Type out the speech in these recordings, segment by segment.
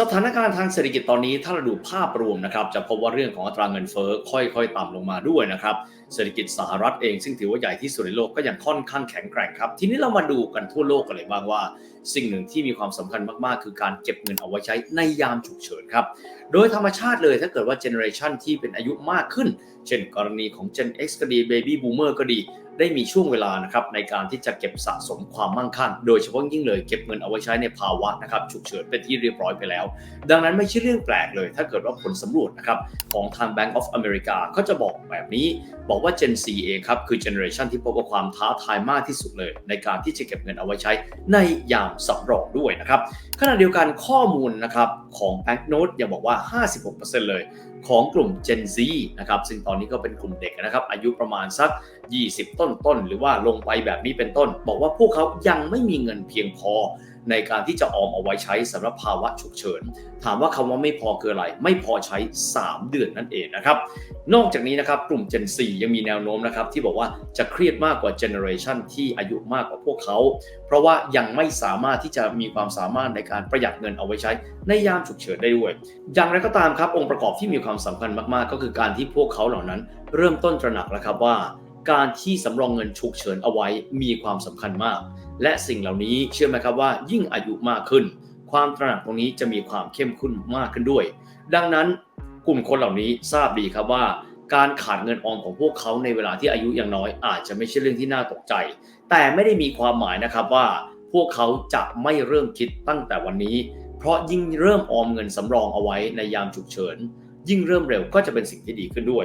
สถานการณ์ทางเศรษฐกิจตอนนี้ถ้าเราดูภาพรวมนะครับจะพบว่าเรื่องของอัตราเงินเฟ้อค่อยๆ ต่ำลงมาด้วยนะครับเศรษฐกิจสหรัฐเองซึ่งถือว่าใหญ่ที่สุดในโลกก็ยังค่อนข้างแข็งแกร่งครับ ทีนี้เรามาดูกันทั่วโลกกันเลยบ้างว่า สิ่งหนึ่งที่มีความสำคัญมากๆ คือการเก็บเงินเอาไว้ใช้ในยามฉุกเฉินครับโดยธรรมชาติเลยถ้าเกิดว่าเจเนอเรชันที่เป็นอายุมากขึ้น เช่นกรณีของ Gen X ก็ดี Baby Boomer ก็ดี ได้มีช่วงเวลานะครับในการที่จะเก็บสะสมความมั่งคั่ง โดยเฉพาะยิ่งเลยเก็บเงินเอาไว้ใช้ในภาวะนะครับฉุกเฉินเป็นที่เรียบร้อยไปแล้ว ดังนั้นไม่ใช่เรื่องแปลกเลย ถ้าเกิดว่าผลสำรวจนะครับของทาง Bank of America ก็จะบอกแบบนี้ บอกว่า Gen Z เองครับคือเจเนอเรชันที่พบกับความท้าทายมากที่สุดเลย ในการที่จะเก็บเงินเอาไว้ใช้ในยามสำรองด้วยนะครับขณะเดียวกันข้อมูลนะครับของ Banknote ยังบอกว่า 56%เลยของกลุ่ม Gen Z นะครับซึ่งตอนนี้ก็เป็นกลุ่มเด็กนะครับ อายุประมาณสัก 20 ต้นต้น หรือว่าลงไปแบบนี้เป็นต้น บอกว่าพวกเขายังไม่มีเงินเพียงพอในการที่จะออมเอาไว้ใช้สำหรับภาวะฉุกเฉิน ถามว่าคำว่าไม่พอคืออะไร ไม่พอใช้ 3 เดือนนั่นเองนะครับ นอกจากนี้นะครับกลุ่ม Gen 4ยังมีแนวโน้มนะครับที่บอกว่าจะเครียดมากกว่าเจเนอเรชันที่อายุมากกว่าพวกเขา เพราะว่ายังไม่สามารถที่จะมีความสามารถในการประหยัดเงินเอาไว้ใช้ในยามฉุกเฉินได้ด้วย อย่างไรก็ตามครับองค์ประกอบที่มีความสำคัญมากๆ ก็คือการที่พวกเขาเหล่านั้น เริ่มต้นตระหนักแล้วครับว่า การที่สำรองเงินฉุกเฉินเอาไว้มีความสำคัญมาก และสิ่งเหล่านี้เชื่อไหมครับว่า ยิ่งอายุมากขึ้น ความตระหนักตรงนี้จะมีความเข้มข้นมากขึ้นด้วย ดังนั้นกลุ่มคนเหล่านี้ทราบดีครับว่า การขาดเงินออมของพวกเขาในเวลาที่อายุยังน้อย อาจจะไม่ใช่เรื่องที่น่าตกใจ แต่ไม่ได้มีความหมายนะครับว่า พวกเขาจะไม่เริ่มคิดตั้งแต่วันนี้ เพราะยิ่งเริ่มออมเงินสำรองเอาไว้ในยามฉุกเฉิน ยิ่งเริ่มเร็วก็จะเป็นสิ่งที่ดีขึ้นด้วย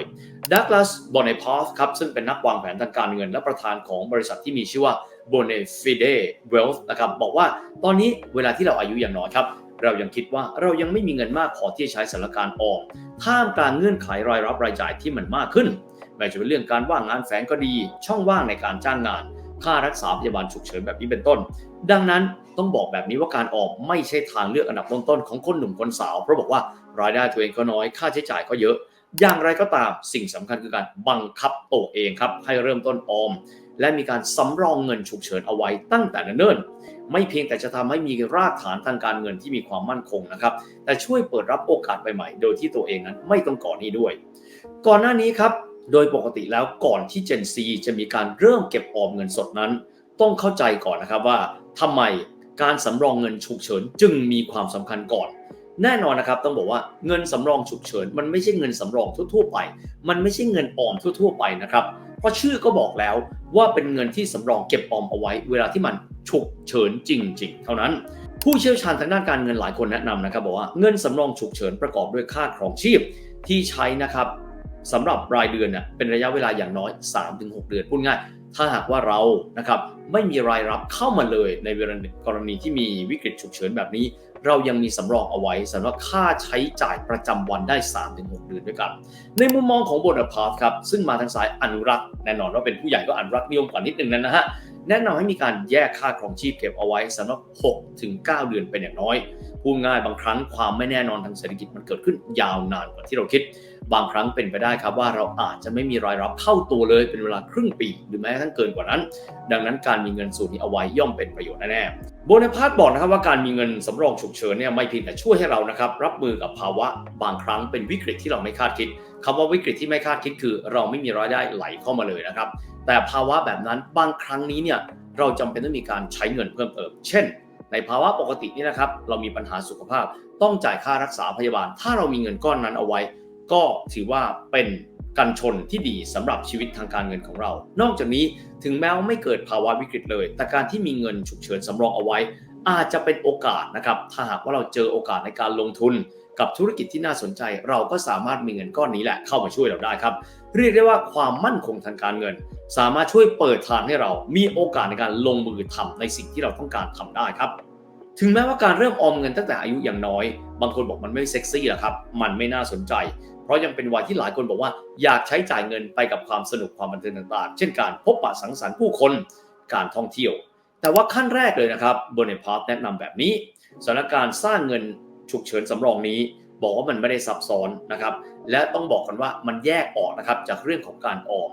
ดักลาสบอนเนพอฟครับซึ่งเป็นนักวางแผนทางการเงินและประธานของบริษัทที่มีชื่อว่า b o n e f i d e Wealth นะครับบอกว่าตอนนี้เวลาที่เราอายุอย่างน้อยครับ เรายังคิดว่าเรายังไม่มีเงินมากพอที่จะใช้สานการณ์ออมท่ามกลางเงื่อนไขรายรับรายจ่ายที่มันมากขึ้นไม่ว่าจะเป็นเรื่องการว่างงานแฝงก็ดี ช่องว่างในการจ้างงาน ค่ารักษาพยาบาลฉุกเฉินแบบนี้เป็นต้น ดังนั้นต้องบอกแบบนี้ว่าการออมไม่ใช่ทางเลือกอันดับต้นๆของคนหนุ่มคนสาว เพราะบอกว่า รายได้ตัวเองก็น้อย ค่าใช้จ่ายก็เยอะ อย่างไรก็ตามสิ่งสำคัญคือการบังคับตัวเองครับ ให้เริ่มต้นออม และมีการสำรองเงินฉุกเฉินเอาไว้ตั้งแต่เนิ่นๆไม่เพียงแต่จะทำให้มีรากฐานทางการเงินที่มีความมั่นคงนะครับ แต่ช่วยเปิดรับโอกาสใหม่ๆโดยที่ตัวเองนั้นไม่ต้องก่อหนี้ด้วย ก่อนหน้านี้ครับโดยปกติแล้วก่อนที่ Gen Z จะมีการเริ่มเก็บออมเงินสดนั้น ต้องเข้าใจก่อนนะครับว่าทำไมการสำรองเงินฉุกเฉินจึงมีความสำคัญก่อน แน่นอนนะครับต้องบอกว่าเงินสำรองฉุกเฉิน มันไม่ใช่เงินสำรองทั่วๆไป มันไม่ใช่เงินออมทั่วๆไปนะครับเพราะชื่อก็บอกแล้วว่าเป็นเงินที่สำรองเก็บออมเอาไว้ เวลาที่มันฉุกเฉินจริง ๆ เท่านั้น ผู้เชี่ยวชาญทางด้านการเงินหลายคนแนะนำนะครับบอกว่าเงินสำรองฉุกเฉินประกอบด้วยค่าครองชีพที่ใช้นะครับ สำหรับรายเดือนเนี่ยเป็นระยะเวลาอย่างน้อย 3-6 เดือนพูดง่ายถ้าหากว่าเรานะครับไม่มีรายรับเข้ามาเลยในกรณีที่มีวิกฤตฉุกเฉินแบบนี้ เรายังมีสำรองเอาไว้สำหรับค่าใช้จ่ายประจำวันได้ 3-6 เดือนด้วยกัน ในมุมมองของบนพาร์ทครับซึ่งมาทางสายอนุรักษ์แน่นอนว่าเป็นผู้ใหญ่ก็อนุรักษ์นิยมกว่านิดนึงนะฮะ แนะนำให้มีการแยกค่าครองชีพเก็บเอาไว้สำหรับ6ถึง9เดือนเป็นอย่างน้อยพูดง่ายบางครั้งความไม่แน่นอนทางเศรษฐกิจมันเกิดขึ้นยาวนานกว่าที่เราคิด บางครั้งเป็นไปได้ครับว่าเราอาจจะไม่มีรายรับเข้าตัวเลยเป็นเวลาครึ่งปี หรือแม้กระทั่งเกินกว่านั้น ดังนั้นการมีเงินสูตรนี้เอาไว้ย่อมเป็นประโยชน์แน่ๆโบนาพาร์ตบอกนะครับว่าการมีเงินสำรองฉุกเฉินเนี่ยไม่เพียงแต่ช่วยให้เรานะครับรับมือกับภาวะบางครั้งเป็นวิกฤตที่เราไม่คาดคิดคำว่าวิกฤตที่ไม่คาดคิดคือ เราไม่มีรายได้ไหลเข้ามาเลยนะครับ แต่ภาวะแบบนั้นบางครั้งนี้เนี่ยเราจำเป็นต้องมีการใช้เงินเพิ่มเติม เช่น ในภาวะปกตินี่นะครับ เรามีปัญหาสุขภาพ ต้องจ่ายค่ารักษาพยาบาล ถ้าเรามีเงินก้อนนั้นเอาไว้ ก็ถือว่าเป็นกันชนที่ดีสำหรับชีวิตทางการเงินของเรา นอกจากนี้ถึงแม้ว่าไม่เกิดภาวะวิกฤตเลย แต่การที่มีเงินฉุกเฉินสำรองเอาไว้ อาจจะเป็นโอกาสนะครับ ถ้าหากว่าเราเจอโอกาสในการลงทุน กับธุรกิจที่น่าสนใจ เราก็สามารถมีเงินก้อนนี้แหละเข้ามาช่วยเราได้ครับ เรียกได้ว่าความมั่นคงทางการเงิน สามารถช่วยเปิดทางให้เรามีโอกาสในการลงมือทำในสิ่งที่เราต้องการทำได้ครับ ถึงแม้ว่าการเริ่มออมเงินตั้งแต่อายุอย่างน้อย บางคนบอกมันไม่เซ็กซี่หรอกครับ มันไม่น่าสนใจ เพราะยังเป็นวัยที่หลายคนบอกว่าอยากใช้จ่ายเงินไปกับความสนุกความบันเทิงต่างๆ เช่นการพบปะสังสรรค์ผู้คน การท่องเที่ยว แต่ว่าขั้นแรกเลยนะครับบนในพาร์ทแนะนำแบบนี้สถานการณ์สร้างเงินฉุกเฉินสำรองนี้ บอกว่ามันไม่ได้ซับซ้อนนะครับ และต้องบอกกันว่ามันแยกออกนะครับจากเรื่องของการออม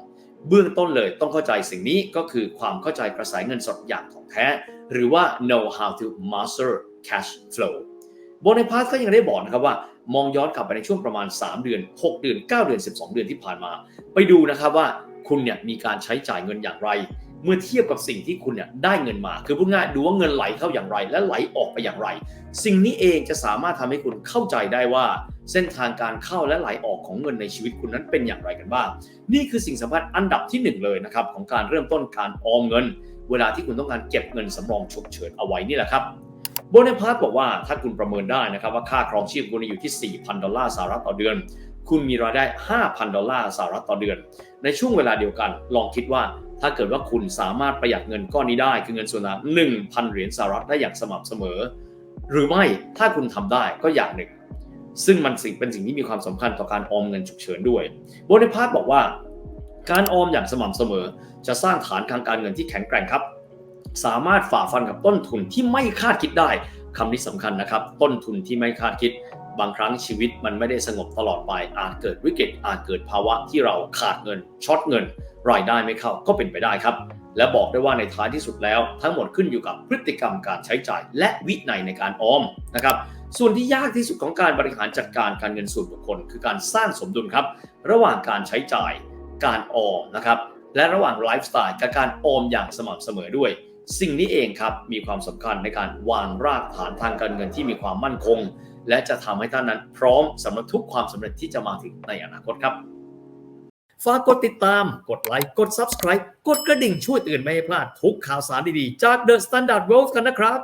เบื้องต้นเลยต้องเข้าใจสิ่งนี้ก็คือความเข้าใจกระแสเงินสดอย่างของแท้ หรือว่า know how to master cash flow โบนพาสก็ยังได้บอกนะครับว่า มองย้อนกลับไปในช่วงประมาณ 3 เดือน 6 เดือน 9 เดือน 12 เดือนที่ผ่านมา ไปดูนะครับว่าคุณเนี่ยมีการใช้จ่ายเงินอย่างไร เมื่อเทียบกับสิ่งที่คุณเนี่ยได้เงินมา คือพูดง่ายดูว่าเงินไหลเข้าอย่างไร และไหลออกไปอย่างไร สิ่งนี้เองจะสามารถทำให้คุณเข้าใจได้ว่า เส้นทางการเข้าและไหลออกของเงินในชีวิตคุณนั้นเป็นอย่างไรกันบ้าง นี่คือสิ่งสำคัญอันดับที่หนึ่งเลยนะครับของการเริ่มต้นการออมเงิน เวลาที่คุณต้องการเก็บเงินสำรองฉุกเฉินเอาไว้นี่แหละครับโบนพาร์ตบอกว่าถ้าคุณประเมินได้นะครับว่าค่าครองชีพคุณอยู่ที่ 4,000 ดอลลาร์สหรัฐต่อเดือน คุณมีรายได้ 5,000 ดอลลาร์สหรัฐต่อเดือน ในช่วงเวลาเดียวกัน ลองคิดว่าถ้าเกิดว่าคุณสามารถประหยัดเงินก้อนนี้ได้ คือเงินส่วนต่าง1,000 เหรียญสหรัฐได้อย่างสม่ำเสมอ หรือไม่ถ้าคุณทำได้ก็อย่างหนึ่ง ซึ่งมันสิ่งเป็นสิ่งที่มีความสำคัญต่อการออมเงินฉุกเฉินด้วยโบนิพาร์ตบอกว่า การออมอย่างสม่ำเสมอ จะสร้างฐานทางการเงินที่แข็งแกร่งครับ สามารถฝ่าฟันกับต้นทุนที่ไม่คาดคิดได้คำนี้สำคัญนะครับ ต้นทุนที่ไม่คาดคิด บางครั้งชีวิตมันไม่ได้สงบตลอดไปอาจเกิดวิกฤตอาจเกิดภาวะที่เราขาดเงินช็อตเงิน รายได้ไม่เข้าก็เป็นไปได้ครับและบอกได้ว่าในท้ายที่สุดแล้ว ทั้งหมดขึ้นอยู่กับพฤติกรรมการใช้จ่าย และวินัยในการออมนะครับ ส่วนที่ยากที่สุดของการบริหารจัดการการเงินส่วนบุคคล คือการสร้างสมดุลครับ ระหว่างการใช้จ่าย การออมนะครับ และระหว่างไลฟ์สไตล์กับการออมอย่างสม่ำเสมอด้วย สิ่งนี้เองครับมีความสำคัญในการวางรากฐานทางการเงินที่มีความมั่นคง และจะทำให้ท่านนั้นพร้อมสำหรับทุกความสำเร็จที่จะมาถึงในอนาคตครับฝากกดติดตาม กดไลค์ กด Subscribe กดกระดิ่งช่วยเตือนไม่ให้พลาดทุกข่าวสารดีๆ จาก The Standard World กันนะครับ